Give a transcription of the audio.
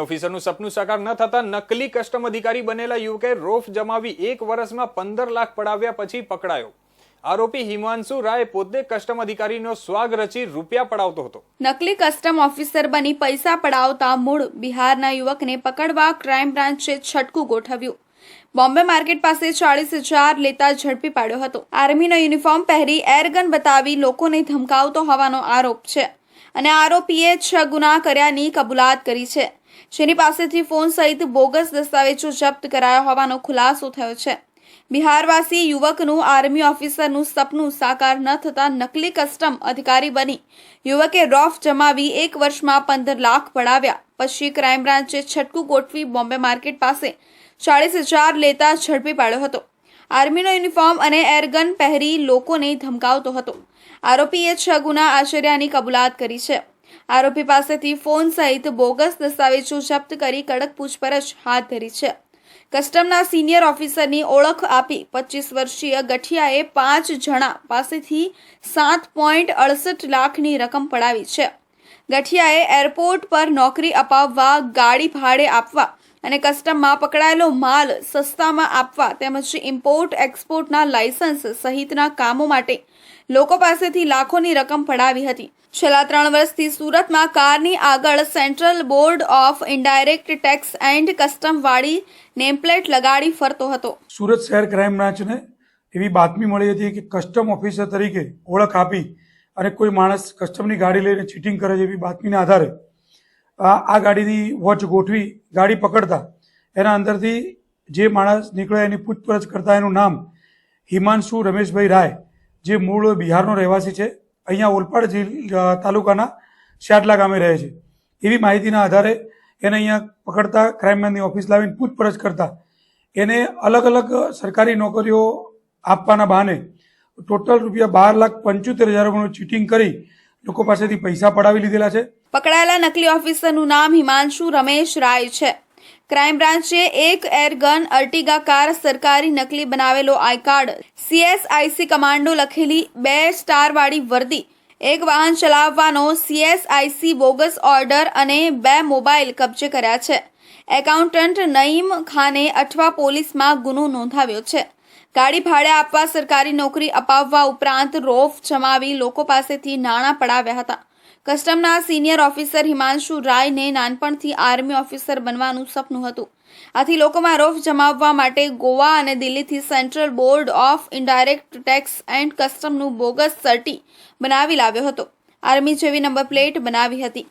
ઓફિસરનું સપનું સાકાર ન થતા નકલી કસ્ટમ અધિકારી બનેલા યુવકે રોફ જમાવી એક વર્ષમાં પંદર લાખ પડાવ્યા પછી પકડાયો. આરોપી હિમાંશુ રાય પોતે કસ્ટમ અધિકારીનો સ્વાગ રચી રૂપિયા પડાવતો હતો. નકલી કસ્ટમ ઓફિસર બની પૈસા પડાવતા મૂળ બિહારના યુવકને પકડવા ક્રાઇમ બ્રાન્ચે છટકું ગોઠવ્યું. બોમ્બે માર્કેટ પાસે ચાળીસ હજાર લેતા ઝડપી પાડ્યો હતો. આર્મીનો યુનિફોર્મ પહેરી એરગન બતાવી લોકોને ધમકાવતો હોવાનો આરોપ છે. અને આરોપીએ છ ગુના કર્યાની કબૂલાત કરી છે. જેની પાસેથી ફોન સહિત બોગસ દસ્તાવેજો જપ્ત કરાયા હોવાનો ખુલાસો થયો છે. બિહારવાસી યુવકનું આર્મી ઓફિસરનું સપનું સાકાર ન થતા નકલી કસ્ટમ અધિકારી બની. યુવકે રોફ જમાવી એક વર્ષમાં પંદર લાખ પડાવ્યા. પછી ક્રાઇમ બ્રાન્ચે છટકું ગોઠવી બોમ્બે માર્કેટ પાસે ચાળીસ હજાર લેતા ઝડપી પાડ્યો હતો. આર્મીનો યુનિફોર્મ અને એરગન પહેરી લોકોને ધમકાવતો હતો. આરોપીએ છ ગુના આચર્યાની કબૂલાત કરી છે. આરોપી પાસેથી ફોન સહિત બોગસ દસ્તાવેજો જપ્ત કરી કડક પૂછપરછ હાથ ધરી છે. કસ્ટમના સિનિયર ઓફિસરની ઓળખ આપી પચીસ વર્ષીય ગઠિયાએ પાંચ જણા પાસેથી સાત પોઈન્ટ અડસઠ લાખની રકમ પડાવી છે. ગઠિયાએ એરપોર્ટ પર નોકરી અપાવવા ગાડી ભાડે આપવા અને કસ્ટમમાં પકડાયેલો માલ સસ્તામાં આપવા તેમજ ઇમ્પોર્ટ એક્સપોર્ટના લાયસન્સ સહિતના કામો માટે લોકો પાસેથી લાખોની રકમ પડાવી હતી. છેલ્લા ત્રણ વર્ષથી સુરતમાં કારની આગળ central board of indirect tax and custom વાળી નેમપ્લેટ લગાડી ફરતો હતો. સુરત શહેર ક્રાઇમ બ્રાન્ચને એવી બાતમી મળી હતી કે કસ્ટમ ઓફિસર તરીકે ઓળખ આપી અને કોઈ માણસ કસ્ટમની ગાડી લઈને ચીટિંગ કરે છે એવી બાતમીના આધારે આ ગાડીની વોચ ગોઠવી ગાડી પકડતા એના અંદરથી જે માણસ નીકળ્યા એની પૂછપરછ કરતા એનું નામ હિમાંશુ રમેશભાઈ રાય, જે મૂળ બિહારનો રહેવાસી છે. અહીંયા ઓલપાડ તાલુકાના શાટલા ગામે રહે છે. એવી માહિતીના આધારે એને અહીંયા પકડતા ક્રાઇમની ઓફિસ લાવીને પૂછપરછ કરતા એને અલગ અલગ સરકારી નોકરીઓ આપવાના બહાને ટોટલ રૂપિયા બાર લાખ પંચોતેર હજાર ચીટિંગ કરી લોકો પાસેથી પૈસા પડાવી લીધેલા છે. પકડાયેલા નકલી ઓફિસરનું નામ હિમાંશુ રમેશ રાય છે. ક્રાઇમ બ્રાન્ચે એક એરગન અર્ટિગા કાર સરકારી નકલી બનાવેલો આઈ કાર્ડ સીએસઆઈસી કમાન્ડો લખેલી બે સ્ટારવાળી વર્દી, એક વાહન ચલાવવાનો સીએસઆઈસી બોગસ ઓર્ડર અને બે મોબાઈલ કબજે કર્યા છે. એકાઉન્ટન્ટ નઈમ ખાને અઠવા પોલીસમાં ગુનો નોંધાવ્યો છે. ગાડી ભાડે આપવા સરકારી નોકરી અપાવવા ઉપરાંત રોફ જમાવી લોકો પાસેથી નાણાં પડાવ્યા હતા. કસ્ટમના સિનિયર ઓફિસર હિમાંશુ રાયને નાનપણથી આર્મી ઓફિસર બનવાનું સપનું હતું. આથી લોકોમાં રોફ જમાવવા માટે ગોવા અને દિલ્હીથી central board of indirect tax and કસ્ટમનું bogus સર્ટી બનાવી લાવ્યો હતો. આર્મી જેવી નંબર પ્લેટ બનાવી હતી.